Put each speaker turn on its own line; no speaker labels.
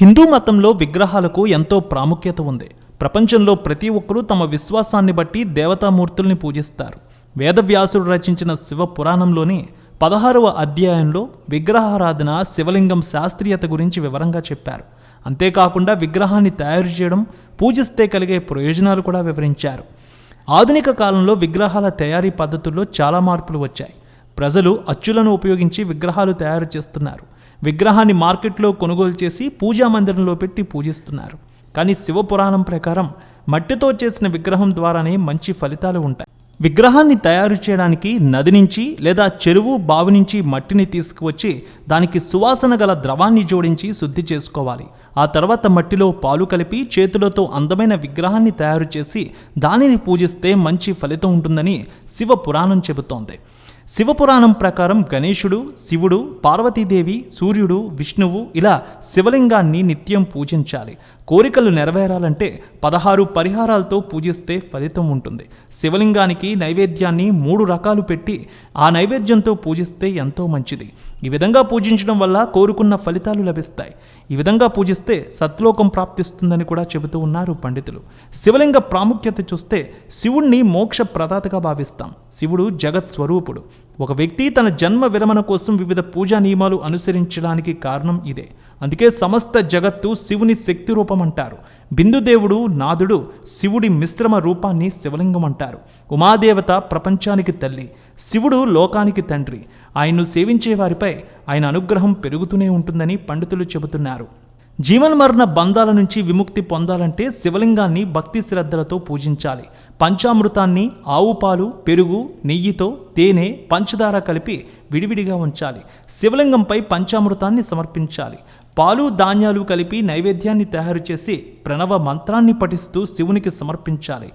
హిందూ మతంలో విగ్రహాలకు ఎంతో ప్రాముఖ్యత ఉంది. ప్రపంచంలో ప్రతి ఒక్కరూ తమ విశ్వాసాన్ని బట్టి దేవతామూర్తుల్ని పూజిస్తారు. వేదవ్యాసుడు రచించిన శివ పురాణంలోని పదహారవ అధ్యాయంలో విగ్రహారాధన శివలింగం శాస్త్రీయత గురించి వివరంగా చెప్పారు. అంతేకాకుండా విగ్రహాన్ని తయారు చేయడం పూజిస్తే కలిగే ప్రయోజనాలు కూడా వివరించారు. ఆధునిక కాలంలో విగ్రహాల తయారీ పద్ధతుల్లో చాలా మార్పులు వచ్చాయి. ప్రజలు అచ్చులను ఉపయోగించి విగ్రహాలు తయారు చేస్తున్నారు. విగ్రహాన్ని మార్కెట్లో కొనుగోలు చేసి పూజా మందిరంలో పెట్టి పూజిస్తున్నారు. కానీ శివపురాణం ప్రకారం మట్టితో చేసిన విగ్రహం ద్వారానే మంచి ఫలితాలు ఉంటాయి. విగ్రహాన్ని తయారు చేయడానికి నది నుంచి లేదా చెరువు బావి నుంచి మట్టిని తీసుకువచ్చి దానికి సువాసన గల ద్రవాన్ని జోడించి శుద్ధి చేసుకోవాలి. ఆ తర్వాత మట్టిలో పాలు కలిపి చేతులతో అందమైన విగ్రహాన్ని తయారు చేసి దానిని పూజిస్తే మంచి ఫలితం ఉంటుందని శివ పురాణం చెబుతోంది. శివపురాణం ప్రకారం గణేశుడు శివుడు పార్వతీదేవి సూర్యుడు విష్ణువు ఇలా శివలింగాన్ని నిత్యం పూజించాలి. కోరికలు నెరవేరాలంటే పదహారు పరిహారాలతో పూజిస్తే ఫలితం ఉంటుంది. శివలింగానికి నైవేద్యాన్ని మూడు రకాలు పెట్టి ఆ నైవేద్యంతో పూజిస్తే ఎంతో మంచిది. ఈ విధంగా పూజించడం వల్ల కోరుకున్న ఫలితాలు లభిస్తాయి. ఈ విధంగా పూజిస్తే సత్లోకం ప్రాప్తిస్తుందని కూడా చెబుతూ ఉన్నారు పండితులు. శివలింగ ప్రాముఖ్యత చూస్తే శివుణ్ణి మోక్ష ప్రదాతగా భావిస్తాం. శివుడు జగత్ స్వరూపుడు ఒక వ్యక్తి తన జన్మ విరమణ కోసం వివిధ పూజా నియమాలు అనుసరించడానికి కారణం ఇదే. అందుకే సమస్త జగత్తు శివుని శక్తి రూపం అంటారు బిందుదేవుడు నాదుడు శివుడి మిశ్రమ రూపాన్ని శివలింగం అంటారు. ఉమాదేవత ప్రపంచానికి తల్లి శివుడు లోకానికి తండ్రి. ఆయన్ను సేవించే వారిపై ఆయన అనుగ్రహం పెరుగుతూనే ఉంటుందని పండితులు చెబుతున్నారు. జీవన్మరణ బంధాల నుంచి విముక్తి పొందాలంటే శివలింగాన్ని భక్తి శ్రద్ధలతో పూజించాలి. పంచామృతాన్ని ఆవు పాలు పెరుగు నెయ్యితో తేనె పంచదార కలిపి విడివిడిగా ఉంచాలి. శివలింగంపై పంచామృతాన్ని సమర్పించాలి. పాలు ధాన్యాలు కలిపి నైవేద్యాన్ని తయారు చేసి ప్రణవ మంత్రాన్ని పఠిస్తూ శివునికి సమర్పించాలి.